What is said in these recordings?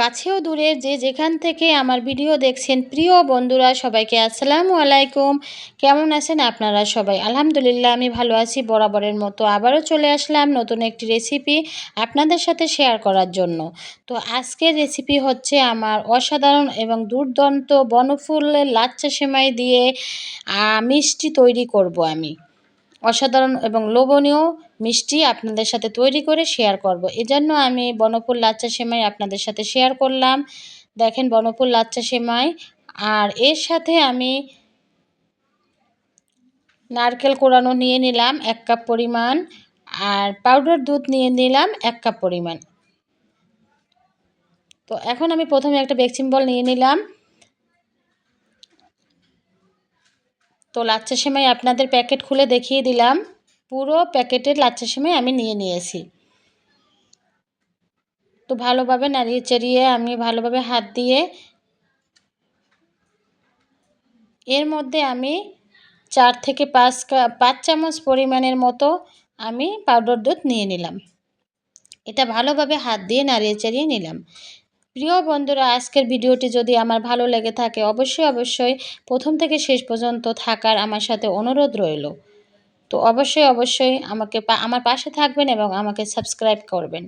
কাছেও দূরে যে যেখান থেকে আমার ভিডিও দেখছেন প্রিয় বন্ধুরা, সবাইকে আসসালামু আলাইকুম। কেমন আছেন আপনারা সবাই? আলহামদুলিল্লাহ, আমি ভালো আছি। বরাবরের মতো আবারও চলে আসলাম নতুন একটি রেসিপি আপনাদের সাথে শেয়ার করার জন্য। তো আজকের রেসিপি হচ্ছে আমার অসাধারণ এবং দুর্দান্ত বনফুলের লাচ্চা সেমাই দিয়ে মিষ্টি তৈরি করব আমি। অসাধারণ এবং লোভনীয় মিষ্টি আপনাদের সাথে তৈরি করে শেয়ার করব। এজন্য আমি বনফুল লাচ্চা সেমাই আপনাদের সাথে শেয়ার করলাম। দেখেন বনফুল লাচ্চা সেমাই। আর এর সাথে আমি নারকেল কোড়ানো নিয়ে নিলাম এক কাপ পরিমাণ। আর পাউডার দুধ নিয়ে নিলাম এক কাপ পরিমাণ। তো এখন আমি প্রথমে একটা বেকচিং বল নিয়ে নিলাম। তো লাচ্চা সেমাই আপনাদের প্যাকেট খুলে দেখিয়ে দিলাম। পুরো প্যাকেটের লাচ্চা সেমাই আমি নিয়ে নিয়েছি। তো ভালোভাবে নাড়িয়ে চাড়িয়ে আমি ভালোভাবে হাত দিয়ে এর মধ্যে আমি চার থেকে পাঁচ পাঁচ চামচ পরিমাণের মতো আমি পাউডার দুধ নিয়ে নিলাম। এটা ভালোভাবে হাত দিয়ে নাড়িয়ে চাড়িয়ে নিলাম। প্রিয় বন্ধুরা, আজকের ভিডিওটি যদি আমার ভালো লেগে থাকে, অবশ্যই অবশ্যই প্রথম থেকে শেষ পর্যন্ত থাকার আমার সাথে অনুরোধ রইল। তো অবশ্যই অবশ্যই আমাকে আমার পাশে থাকবেন এবং আমাকে সাবস্ক্রাইব করবেন।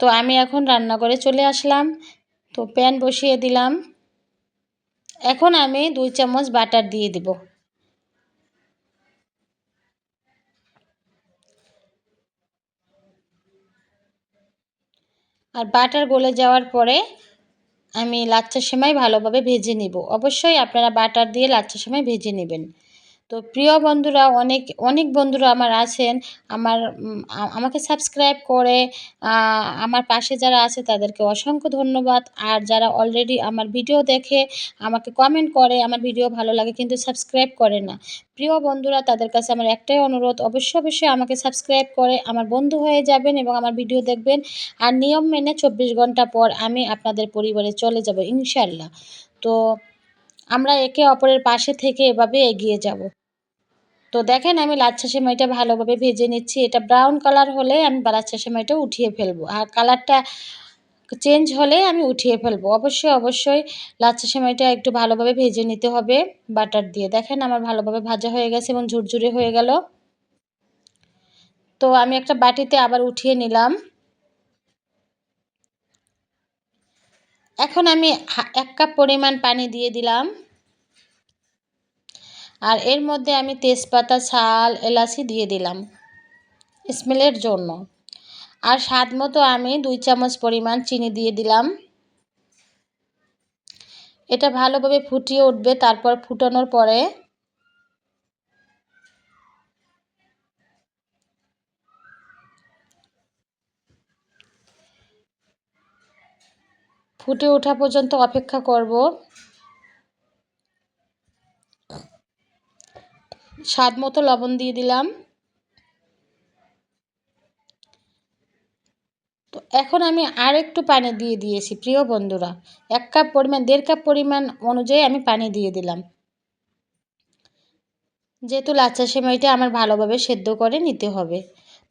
তো আমি এখন রান্নাঘরে চলে আসলাম। তো প্যান বসিয়ে দিলাম। এখন আমি দুই চামচ বাটার দিয়ে দিব। আর বাটার গলে যাওয়ার পরে আমি লাচ্চা সেমাই ভালোভাবে ভেজে নিব। অবশ্যই আপনারা বাটার দিয়ে লাচ্চা সেমাই ভেজে নেবেন। তো প্রিয় বন্ধুরা, অনেক অনেক বন্ধুরা আমার আছেন। আমার আমাকে সাবস্ক্রাইব করে আমার পাশে যারা আছে তাদেরকে অসংখ্য ধন্যবাদ। আর যারা অলরেডি আমার ভিডিও দেখে আমাকে কমেন্ট করে, আমার ভিডিও ভালো লাগে কিন্তু সাবস্ক্রাইব করে না। প্রিয় বন্ধুরা, তাদের কাছে আমার একটাই অনুরোধ, অবশ্যই অবশ্যই আমাকে সাবস্ক্রাইব করে, আমার বন্ধু হয়ে যাবেন এবং আমার ভিডিও দেখবেন। আর নিয়ম মেনে চব্বিশ ঘণ্টা পর আমি আপনাদের পরিবারে চলে যাব ইনশাল্লাহ তো আমরা একে অপরের পাশে থেকে এভাবে এগিয়ে যাব। তো দেখেন আমি লাচ্ছা সেমাইটা ভালোভাবে ভেজে নিচ্ছি। এটা ব্রাউন কালার হলে আমি লাচ্ছা সেমাইটা উঠিয়ে ফেলব। আর কালারটা চেঞ্জ হলে আমি উঠিয়ে ফেলব। অবশ্যই অবশ্যই লাচ্ছা সেমাইটা একটু ভালোভাবে ভেজে নিতে হবে বাটার দিয়ে। দেখেন আমার ভালোভাবে ভাজা হয়ে গেছে এবং ঝুরঝুরে হয়ে গেল। তো আমি একটা বাটিতে আবার উঠিয়ে নিলাম। এখন আমি এক কাপ পরিমাণ পানি দিয়ে দিলাম। আর এর মধ্যে আমি তেজপাতা, ছাল, এলাচি দিয়ে দিলাম স্মেলের জন্য। আর স্বাদ মতো আমি দুই চামচ পরিমাণ চিনি দিয়ে দিলাম। এটা ভালোভাবে ফুটিয়ে উঠবে, তারপর ফুটানোর পরে ফুটে ওঠা পর্যন্ত অপেক্ষা করব। স্বাদ মতো লবণ দিয়ে দিলাম। তো এখন আমি আর একটু পানি দিয়ে দিয়েছি, প্রিয় বন্ধুরা। এক কাপ পরিমাণ, দেড় কাপ পরিমাণ অনুযায়ী আমি পানি দিয়ে দিলাম। যেহেতু লাচ্চা সেমাইটা আমার ভালোভাবে সেদ্ধ করে নিতে হবে।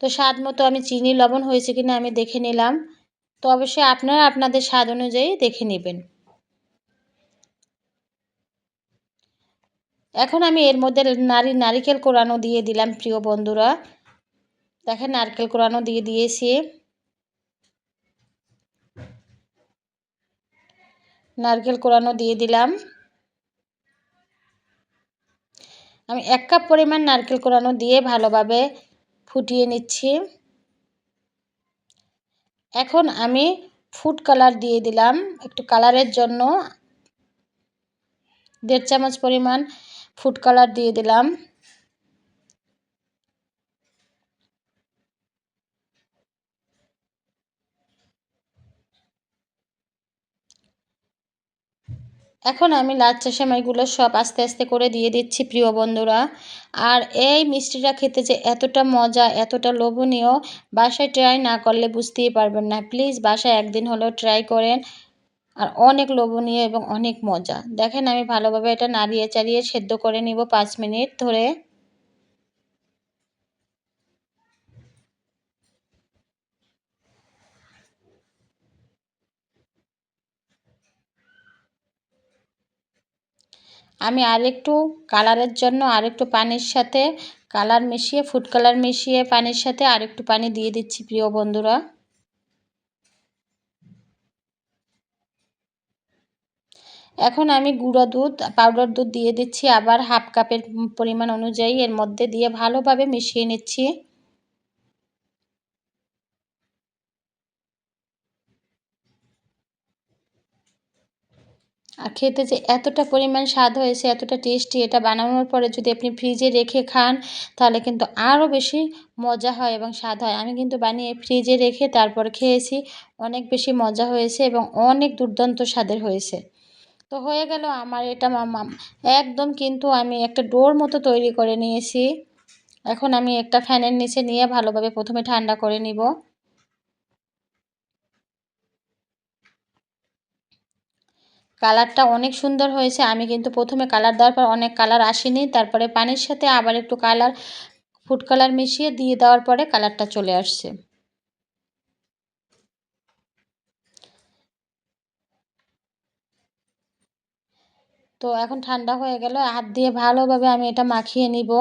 তো স্বাদ মতো আমি চিনি, লবণ হয়েছে কিনা আমি দেখে নিলাম। তো অবশ্যই আপনারা আপনাদের স্বাদ অনুযায়ী দেখে নেবেন। এখন আমি এর মধ্যে নারী, নারিকেল কোরানো দিয়ে দিলাম প্রিয় বন্ধুরা। দেখেন নারকেল কোরানো দিয়ে দিয়েছি। নারকেল কোরানো দিয়ে দিলাম। আমি এক কাপ পরিমাণ নারকেল কোরানো দিয়ে ভালোভাবে ফুটিয়ে নিচ্ছি। এখন আমি ফুড কালার দিয়ে দিলাম একটু কালারের জন্য। দেড় চামচ পরিমাণ ফুড কালার দিয়ে দিলাম। এখন আমি লাচ্চা সেমাইগুলো সব আস্তে আস্তে করে দিয়ে দিচ্ছি, প্রিয় বন্ধুরা। আর এই মিষ্টিটা খেতে যে এতটা মজা, এতটা লোভনীয়, বাসায় ট্রাই না করলে বুঝতেই পারবেন না। প্লিজ বাসায় একদিন হলেও ট্রাই করেন। আর অনেক লোভনীয় এবং অনেক মজা। দেখেন আমি ভালোভাবে এটা নাড়িয়ে চাড়িয়ে সেদ্ধ করে নিব পাঁচ মিনিট ধরে। আমি আরেকটু কালারের জন্য আরেকটু পানির সাথে কালার মিশিয়ে ফুড কালার মিশিয়ে পানির সাথে আরেকটু পানি দিয়ে দিচ্ছি, প্রিয় বন্ধুরা। এখন আমি গুঁড়ো দুধ পাউডার দুধ দিয়ে দিচ্ছি, আবার হাফ কাপের পরিমাণ অনুযায়ী এর মধ্যে দিয়ে ভালোভাবে মিশিয়ে নিচ্ছি। আর খেতে যে এতটা পরিমাণ স্বাদ হয়েছে, এতটা টেস্টি এটা বানানোর পরে যদি আপনি ফ্রিজে রেখে খান, তাহলে কিন্তু আরও বেশি মজা হয় এবং স্বাদ হয়। আমি কিন্তু বানিয়ে ফ্রিজে রেখে তারপর খেয়েছি, অনেক বেশি মজা হয়েছে এবং অনেক দুর্দান্ত স্বাদের হয়েছে। তো হয়ে গেল আমার এটা মামাম একদম কিন্তু আমি একটা ডোর মতো তৈরি করে নিয়েছি। এখন আমি একটা ফ্যানের নিচে নিয়ে ভালোভাবে প্রথমে ঠান্ডা করে নিব। কালারটা অনেক সুন্দর হয়েছে। আমি কিন্তু প্রথমে কালার দেওয়ার পর অনেক কালার আসেনি। তারপরে পানির সাথে আবার একটু কালার, ফুড কালার মিশিয়ে দিয়ে দেওয়ার পরে কালারটা চলে আসছে। তো এখন ঠান্ডা হয়ে গেল, হাত দিয়ে ভালোভাবে আমি এটা মাখিয়ে নিব।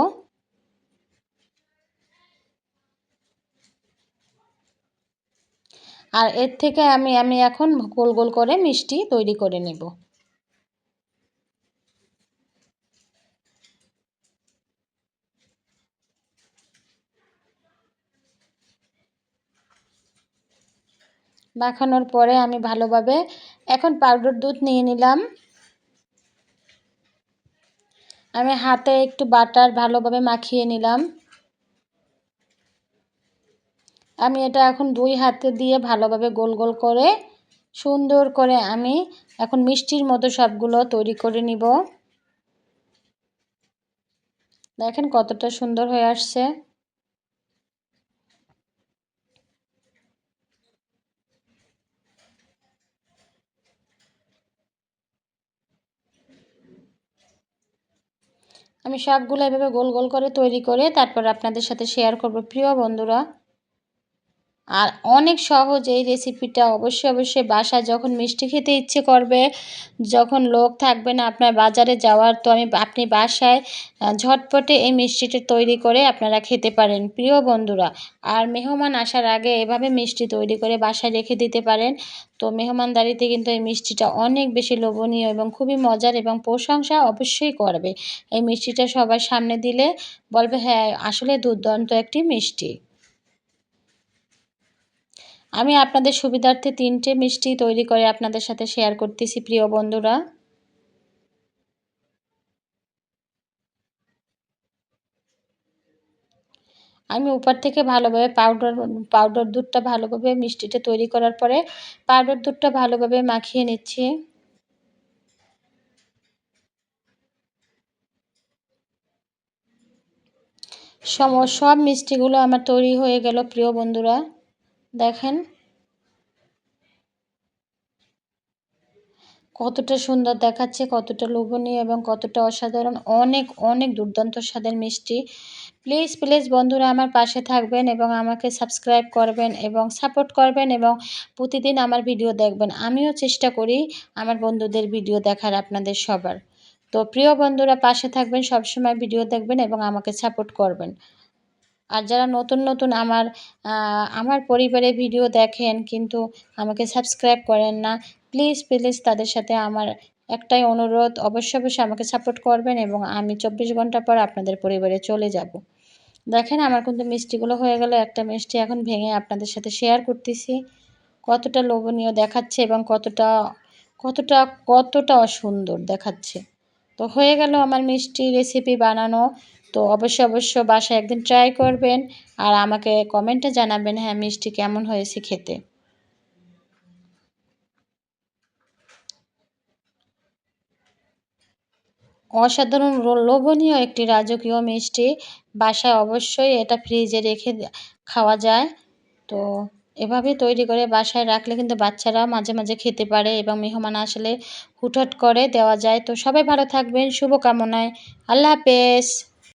আর এর থেকে আমি আমি এখন গোল গোল করে মিষ্টি তৈরি করে নেব। মাখানোর পরে আমি ভালোভাবে এখন পাউডার দুধ নিয়ে নিলাম। আমি হাতে একটু বাটার ভালোভাবে মাখিয়ে নিলাম। আমি এটা এখন দুই হাতে দিয়ে ভালোভাবে গোল গোল করে, সুন্দর করে আমি এখন মিষ্টির মতো সবগুলো তৈরি করে নিব। দেখেন কতটা সুন্দর হয়ে আসছে। আমি সবগুলো এভাবে গোল গোল করে তৈরি করে তারপর আপনাদের সাথে শেয়ার করব। প্রিয় বন্ধুরা আর অনেক সহজ এই রেসিপিটা অবশ্যই অবশ্যই বাসায় যখন মিষ্টি খেতে ইচ্ছে করবে, যখন লোক থাকবে না আপনার বাজারে যাওয়ার, তো আমি, আপনি বাসায় ঝটপটে এই মিষ্টিটা তৈরি করে আপনারা খেতে পারেন। প্রিয় বন্ধুরা, আর মেহমান আসার আগে এভাবে মিষ্টি তৈরি করে বাসায় রেখে দিতে পারেন। তো মেহমানদারিতে কিন্তু এই মিষ্টিটা অনেক বেশি লোভনীয় এবং খুবই মজার এবং প্রশংসা অবশ্যই করবে। এই মিষ্টিটা সবার সামনে দিলে বলবে হ্যাঁ আসলে দুর্দান্ত একটি মিষ্টি। আমি আপনাদের সুবিধার্থে তিনটে মিষ্টি তৈরি করে আপনাদের সাথে শেয়ার করতেছি, প্রিয় বন্ধুরা। আমি উপর থেকে ভালোভাবে পাউডার পাউডার দুধটা ভালোভাবে মিষ্টিটা তৈরি করার পরে পাউডার দুধটা ভালোভাবে মাখিয়ে নিচ্ছি। সব মিষ্টিগুলো আমার তৈরি হয়ে গেল, প্রিয় বন্ধুরা। দেখেন। কতটা সুন্দর দেখাচ্ছে, কতটা লোভনীয় এবং কতটা অসাধারণ। অনেক অনেক দুর্দান্ত স্বাদের মিষ্টি। প্লিজ প্লিজ বন্ধুরা আমার পাশে থাকবেন এবং আমাকে সাবস্ক্রাইব করবেন এবং সাপোর্ট করবেন এবং প্রতিদিন আমার ভিডিও দেখবেন। আমিও চেষ্টা করি আমার বন্ধুদের ভিডিও দেখার আপনাদের সবার। তো প্রিয় বন্ধুরা, পাশে থাকবেন, সবসময় ভিডিও দেখবেন এবং আমাকে সাপোর্ট করবেন। আর যারা নতুন নতুন আমার আমার পরিবারে ভিডিও দেখেন কিন্তু আমাকে সাবস্ক্রাইব করেন না প্লিজ প্লিজ তাদের সাথে আমার একটাই অনুরোধ, অবশ্যই অবশ্যই আমাকে সাপোর্ট করবেন এবং আমি চব্বিশ ঘণ্টা পর আপনাদের পরিবারে চলে যাব। দেখেন আমার কিন্তু মিষ্টিগুলো হয়ে গেল, একটা মিষ্টি এখন ভেঙে আপনাদের সাথে শেয়ার করতেছি। কতটা লোভনীয় দেখাচ্ছে এবং কতটা কতটা কতটা অসুন্দর দেখাচ্ছে। তো হয়ে গেল আমার মিষ্টি রেসিপি বানানো। তো অবশ্যই অবশ্য বাসায় একদিন ট্রাই করবেন আর আমাকে কমেন্টে জানাবেন হ্যাঁ মিষ্টি কেমন হয়েছে খেতে। অসাধারণ লোভনীয় একটি রাজকীয় মিষ্টি, বাসায় অবশ্যই এটা ফ্রিজে রেখে খাওয়া যায়। তো এভাবে তৈরি করে বাসায় রাখলে কিন্তু বাচ্চারা মাঝে মাঝে খেতে পারে এবং মেহমান আসলে হুটহাট করে দেওয়া যায়। তো সবাই ভালো থাকবেন, শুভকামনায়। আল্লাহ হাফেজ।